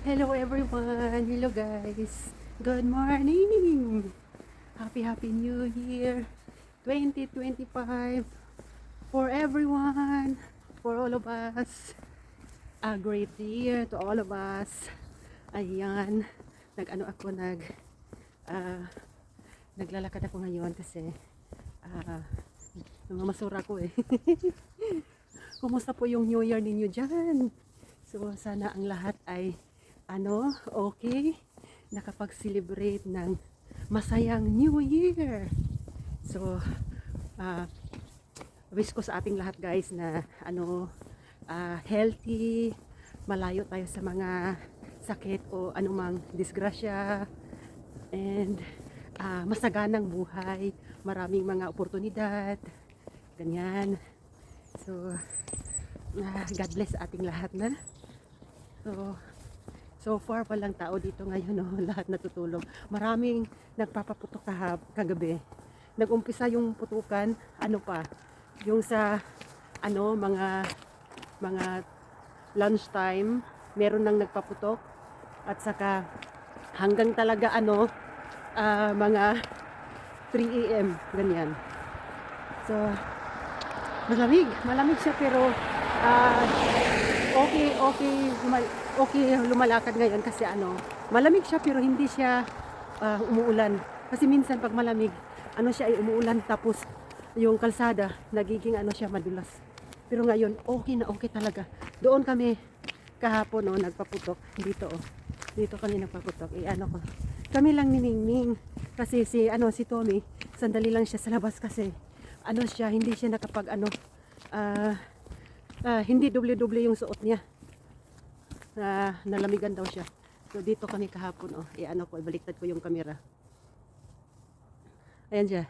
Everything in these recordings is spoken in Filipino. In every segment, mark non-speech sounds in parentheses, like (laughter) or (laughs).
Hello everyone! Hello guys! Good morning! Happy Happy New Year 2025 for everyone, for all of us. A great year to all of us. Ayan, nag-ano ako, nag ah, naglalakad ako ngayon kasi ah, namamasura ko eh. (laughs) Kumusta po yung New Year ninyo dyan? So, sana ang lahat ay ano, okay, nakapag-celebrate ng masayang New Year. So, ah wish ko sa ating lahat guys na ano, ah, healthy, malayo tayo sa mga sakit o anumang disgrasya, and ah, masaganang buhay, maraming mga oportunidad, ganyan. So, ah, God bless ating lahat na. So, so far walang tao dito ngayon, no? (laughs) lahat natutulog. Maraming nagpapaputok kahap, kagabi. Nag-umpisa yung putukan, ano pa, yung sa, ano, mga, mga lunchtime, meron nang nagpaputok. At saka, hanggang talaga, ano, ah, mga 3 a.m., ganyan. So, malamig, malamig siya pero ah, okay, okay, lumal- okay lumalakad ngayon kasi ano, malamig siya pero hindi siya ah, umuulan. Kasi minsan pag malamig, ano siya ay umuulan tapos yung kalsada nagiging ano siya madulas. Pero ngayon, okay na okay talaga. Doon kami kahapon no, nagpaputok dito oh. Dito kami nagpaputok. Eh ano ko. Kami lang ni Ningning kasi si ano si Tommy, sandali lang siya sa labas kasi ano siya, hindi siya nakapag ano ah ah, hindi doble-doble yung suot niya. Ah, nalamigan daw siya. So dito kami kahapon oh. Eh ano ko, ibaliktad ko yung camera. Ayan siya.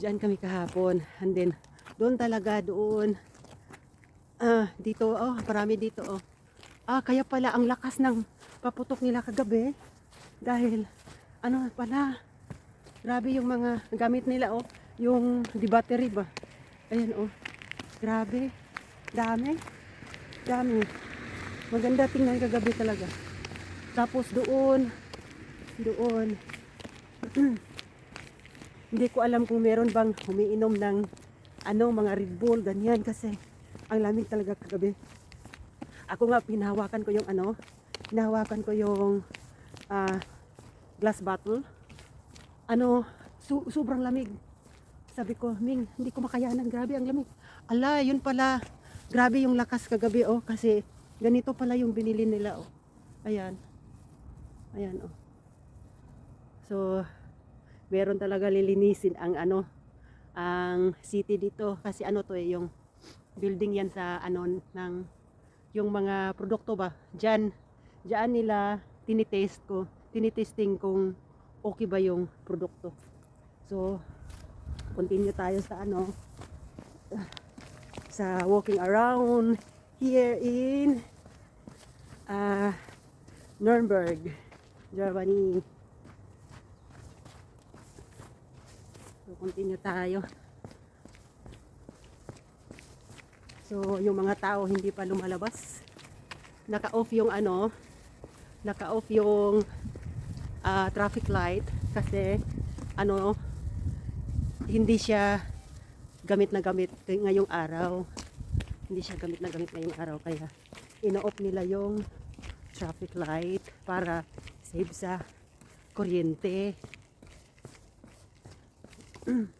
Diyan kami kahapon. And then, doon talaga, doon. Ah, dito, oh, marami dito, oh. Ah, kaya pala ang lakas ng paputok nila kagabi. Dahil, ano pala, grabe yung mga gamit nila, oh. Yung di battery ba? Ayan, oh. Grabe. Dami. Dami. Maganda tingnan kagabi talaga. Tapos doon, doon, (clears throat) hindi ko alam kung meron bang umiinom ng ano, mga Red Bull, ganyan kasi ang lamig talaga kagabi. Ako nga pinahawakan ko yung ano, pinahawakan ko yung ah, glass bottle. Ano, su- sobrang lamig. Sabi ko, Ming, hindi ko makayanan, grabe ang lamig. Ala, yun pala, grabe yung lakas kagabi oh, kasi ganito pala yung binili nila oh. Ayan. Ayan oh. So, meron talaga lilinisin ang ano ang city dito kasi ano to eh yung building yan sa ano ng yung mga produkto ba diyan diyan nila tinitest ko tinitesting kung okay ba yung produkto so continue tayo sa ano sa walking around here in uh, Nuremberg Germany So, continue tayo. So, yung mga tao hindi pa lumalabas. Naka-off yung ano, naka-off yung ah, traffic light kasi ano, hindi siya gamit na gamit ngayong araw. Hindi siya gamit na gamit ngayong araw kaya ino-off nila yung traffic light para save sa kuryente. (clears throat)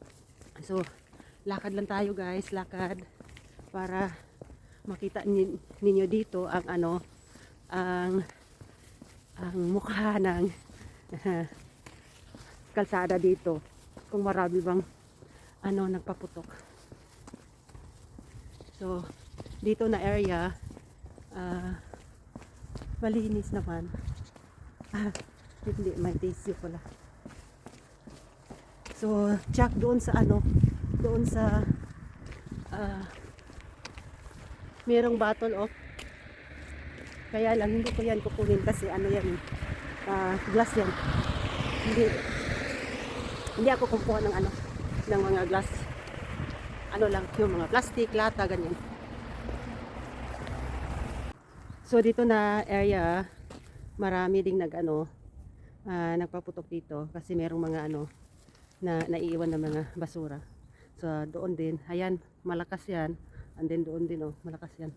So, lakad lang tayo guys, lakad para makita nin- ninyo dito ang ano ang ang mukha ng (laughs) kalsada dito kung marami bang ano nagpaputok. So, dito na area ah, malinis naman. (laughs) Ah, hindi, may tissue pala. So, check doon sa ano, doon sa ah merong bottle of kaya lang hindi ko yan kukunin kasi ano yan ah glass yan hindi hindi ako kumukuha ng ano ng mga glass ano lang yung mga plastic lata ganyan so dito na area marami ding nag ano, ah, nagpaputok dito kasi merong mga ano na naiiwan na mga basura. So doon din, ayan, malakas yan. And then doon din oh, malakas yan.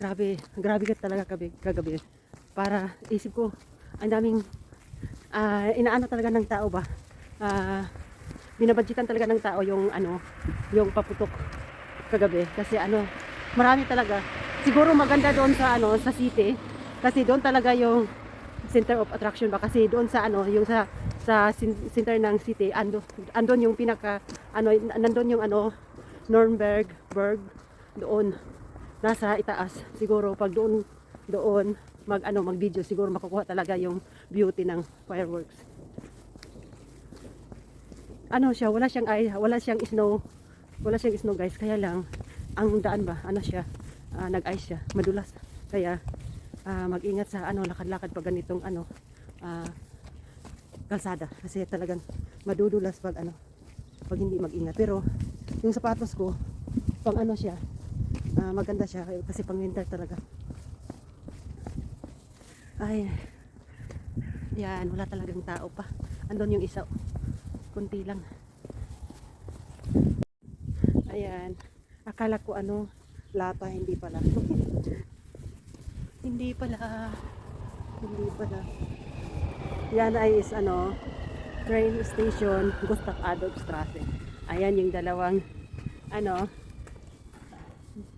Grabe, grabe ka talaga kagabi, kagabi. Para isip ko, ang daming ah, inaano talaga ng tao ba? Ah, binabadgetan talaga ng tao yung ano, yung paputok kagabi. Kasi ano, marami talaga. Siguro maganda doon sa ano, sa city. Kasi doon talaga yung center of attraction ba? Kasi doon sa ano, yung sa sa center ng city ando andon yung pinaka ano nandun yung ano Nuremberg Berg doon. Nasa itaas. Siguro pag doon doon mag ano mag video siguro makukuha talaga yung beauty ng fireworks ano siya wala siyang ay wala siyang snow. Wala siyang snow guys. Kaya lang ang daan ba ano siya ah, nag-ice siya madulas. Kaya ah, mag-ingat sa ano lakad-lakad pag ganitong ano ah, kalsada. Kasi talagang madudulas pag ano pag hindi mag-ingat. Pero yung sapatos ko pang ano siya ah, maganda siya kasi pang winter talaga. Ay yan wala talagang tao pa. Andun yung isa kunti lang. Ayan. Akala ko ano lata hindi pala. (laughs) Hindi pala. Hindi pala. Yan ay is ano train station Gustav Adolf Strasse. Ayan yung dalawang ano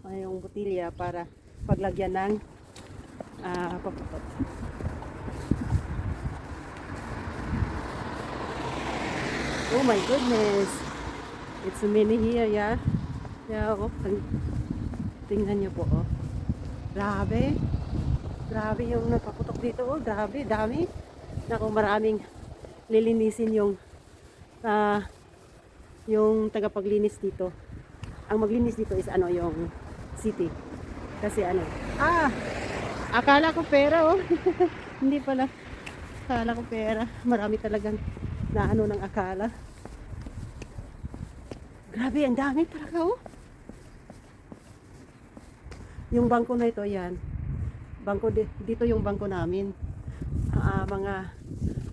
yung botilya para paglagyan ng ah paputok oh my goodness it's many here yeah yeah oh ting- tingnan nyo po oh grabe grabe yung nagpaputok dito oh grabe dami Naku, maraming lilinisin yung ah yung tagapaglinis dito. Ang maglinis dito is ano yung city. Kasi ano, ah, akala ko pera oh. (laughs) Hindi pala. Akala ko pera. Marami talagang na ano ng akala. Grabe, ang dami talaga oh. Yung bangko na ito, yan. Bangko di- dito yung bangko namin. Ah, mga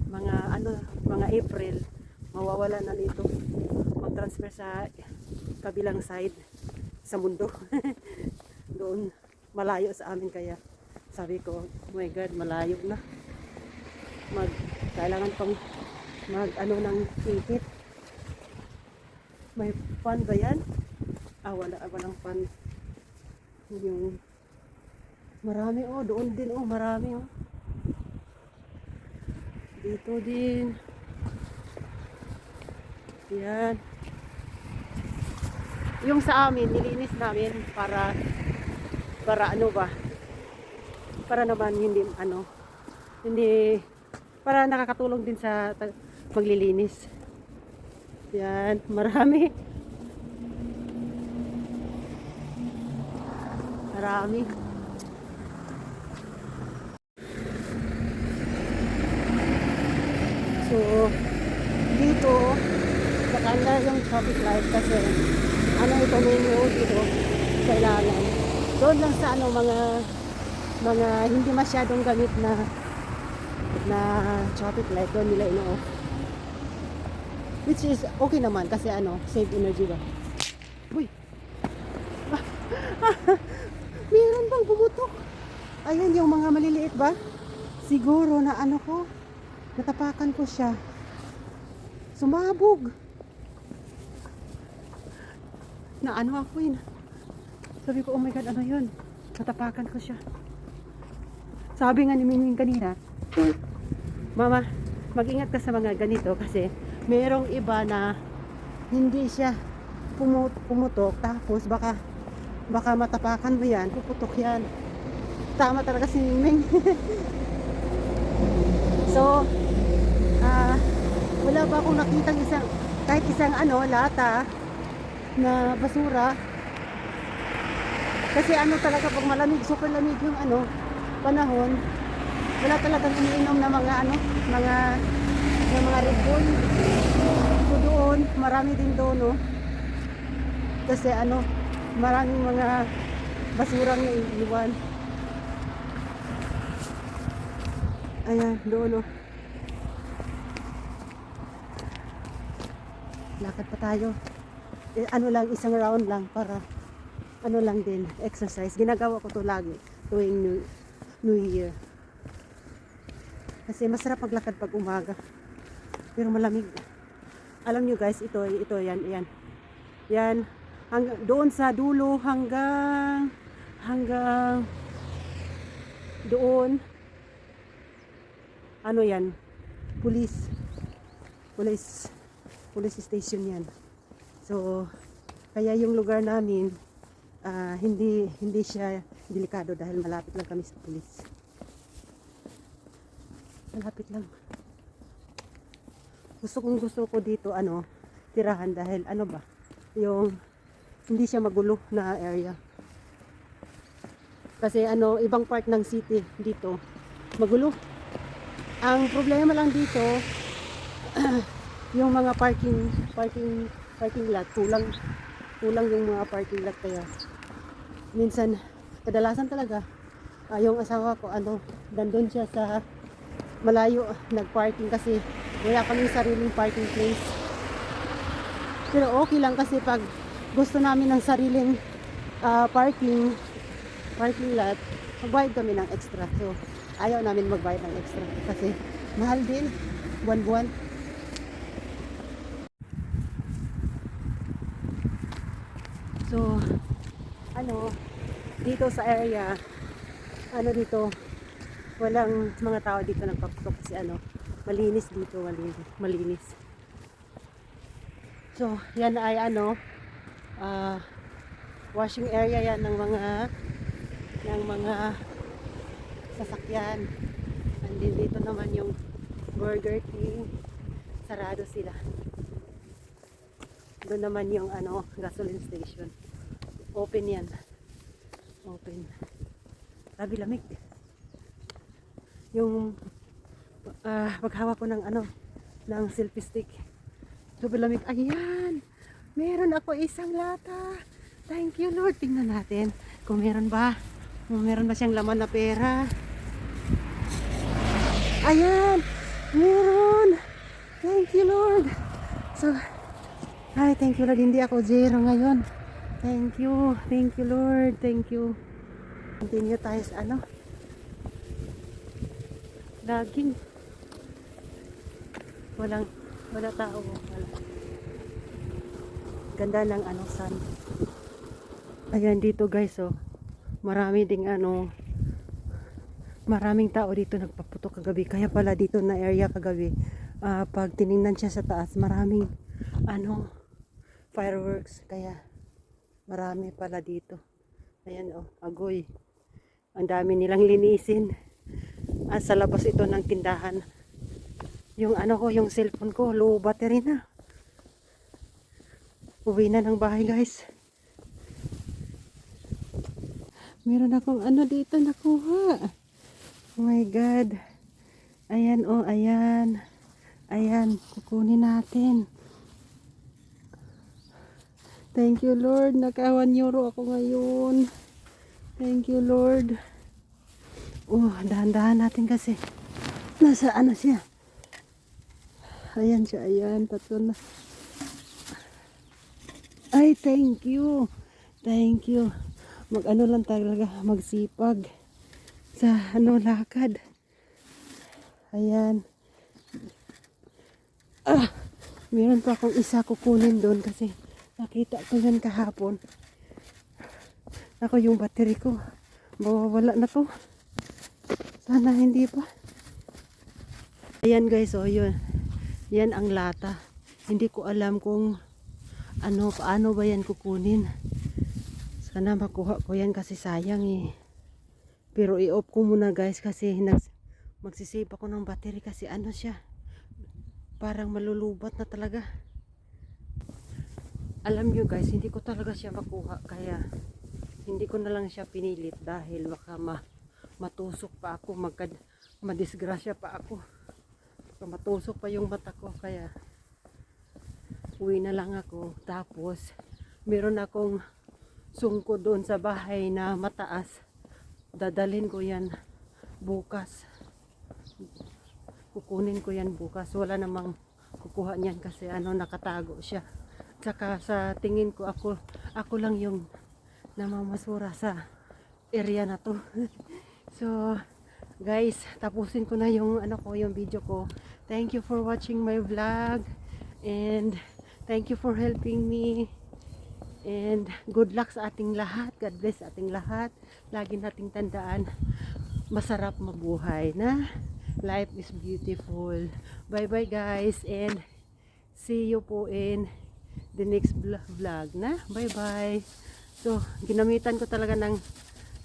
mga ano, mga April, mawawala na nito. Mag-transfer sa kabilang side sa mundo. (laughs) Doon malayo sa amin kaya sabi ko, oh my God, malayo na. Mag kailangan pang mag ano ng ticket. May fan ba yan? Ah, wala, walang fan. Yung marami oh, doon din oh, marami oh. Dito din. Yan. Yung sa amin, nilinis namin para para ano ba? Para naman hindi ano, hindi para nakakatulong din sa paglilinis. Yan, marami. Marami. So, dito, nakanda yung traffic light kasi ano ito menu dito sa ilalim. Doon lang sa ano mga mga hindi masyadong gamit na na traffic light doon nila ino-off. Which is okay naman kasi ano, save energy ba. Uy. (laughs) Meron bang bumutok? Ayan yung mga maliliit ba? Siguro na ano ko, natapakan ko siya. Sumabog. Na ano ako yun. Sabi ko, oh my God, ano yun? Natapakan ko siya. Sabi nga ni Mingming kanina, Mama, mag-ingat ka sa mga ganito kasi merong iba na hindi siya pumu- pumutok tapos baka baka matapakan mo yan, puputok yan. Tama talaga si Mingming. (laughs) so, ah, wala pa akong nakitang isang, kahit isang ano, lata na basura. Kasi ano talaga, pag malamig, super lamig yung ano, panahon, wala talagang iniinom na mga ano, mga, yung mga Bull. So doon, marami din doon, no? Kasi ano, maraming mga basurang naiiwan. Ayan, doon oh. Lakad pa tayo. Eh, ano lang, isang round lang para ano lang din, exercise. Ginagawa ko to lagi tuwing New, New Year. Kasi masarap maglakad pag umaga. Pero malamig. Alam nyo guys, ito, ito, yan, yan. Yan, hanggang, doon sa dulo hanggang, hanggang, doon, ano yan, police, police, police station yan. So, kaya yung lugar namin, ah, hindi, hindi siya delikado dahil malapit lang kami sa police. Malapit lang. Gusto kong gusto ko dito, ano, tirahan dahil ano ba, yung hindi siya magulo na area. Kasi ano, ibang part ng city dito, magulo. Ang problema lang dito, (clears throat) yung mga parking, parking, parking lot, kulang, kulang yung mga parking lot kaya minsan, kadalasan talaga, ah, yung asawa ko, ano, nandun siya sa malayo, nagparking kasi wala kaming sariling parking place. Pero okay lang kasi pag gusto namin ng sariling ah, parking, parking lot, magbayad kami ng extra. So, ayaw namin magbayad ng extra kasi mahal din, buwan-buwan. So, ano, dito sa area, ano dito, walang mga tao dito nagpaputok kasi ano, malinis dito, malinis. malinis. So, yan ay ano, ah, washing area yan ng mga ng mga sasakyan. And then dito naman yung Burger King. Sarado sila. Doon naman yung ano, gasoline station. Open yan. Open. Grabe lamig. Yung ah paghawak ko ng ano, ng selfie stick. Sobrang lamig. Ayan! Meron ako isang lata. Thank you Lord. Tingnan natin kung meron ba. Kung meron ba siyang laman na pera. Ayan! Meron! Thank you Lord. So, ay thank you Lord. Hindi ako zero ngayon. Thank you. Thank you Lord. Thank you. Continue tayo sa ano. Laging. Walang, wala tao. Ganda ng ano, sun. Ayan dito guys, oh. Marami ding ano, maraming tao dito nagpaputok kagabi. Kaya pala dito na area kagabi, ah, pag tiningnan siya sa taas, maraming ano, fireworks. Kaya marami pala dito. Ayan oh, agoy. Ang dami nilang linisin. At sa labas ito ng tindahan. Yung ano ko, yung cellphone ko, low battery na. Uwi na ng bahay guys. Meron akong ano dito nakuha. Oh my God. Ayan oh, ayan. Ayan, kukunin natin. Thank you Lord. Naka 1 euro ako ngayon. Thank you Lord. Oh, dahan-dahan natin kasi. Nasa ano siya? Ayan siya, ayan. Tatlo na. Ay, thank you. Thank you. Mag-ano lang talaga, magsipag sa ano lakad. Ayan. Ah, meron pa akong isa kukunin doon kasi nakita ko yan kahapon. Ako yung battery ko. Mawawala na to. Sana hindi pa. Ayan guys, oh yun. Yan ang lata. Hindi ko alam kung ano, paano ba yan kukunin. Sana makuha ko yan kasi sayang eh. Pero i-off ko muna guys kasi nags magsisave ako ng battery kasi ano siya. Parang malulubat na talaga. Alam nyo guys, hindi ko talaga siya makuha kaya hindi ko na lang siya pinilit dahil baka ma matusok pa ako, magkad madisgrasya pa ako. Matusok pa yung mata ko kaya uwi na lang ako. Tapos meron akong sungko doon sa bahay na mataas. Dadalhin ko yan bukas kukunin ko yan bukas. Wala namang kukuha niyan kasi ano nakatago siya. Tsaka sa tingin ko ako ako lang yung namamasura sa area na to. (laughs) so guys, tapusin ko na yung ano ko, yung video ko. Thank you for watching my vlog and thank you for helping me. And good luck sa ating lahat. God bless ating lahat. Lagi nating tandaan, masarap mabuhay na. Life is beautiful. Bye-bye guys and see you po in the next vlog na. Bye-bye. So, ginamitan ko talaga ng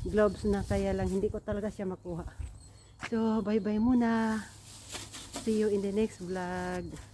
gloves na kaya lang hindi ko talaga siya makuha. So, bye-bye muna. See you in the next vlog.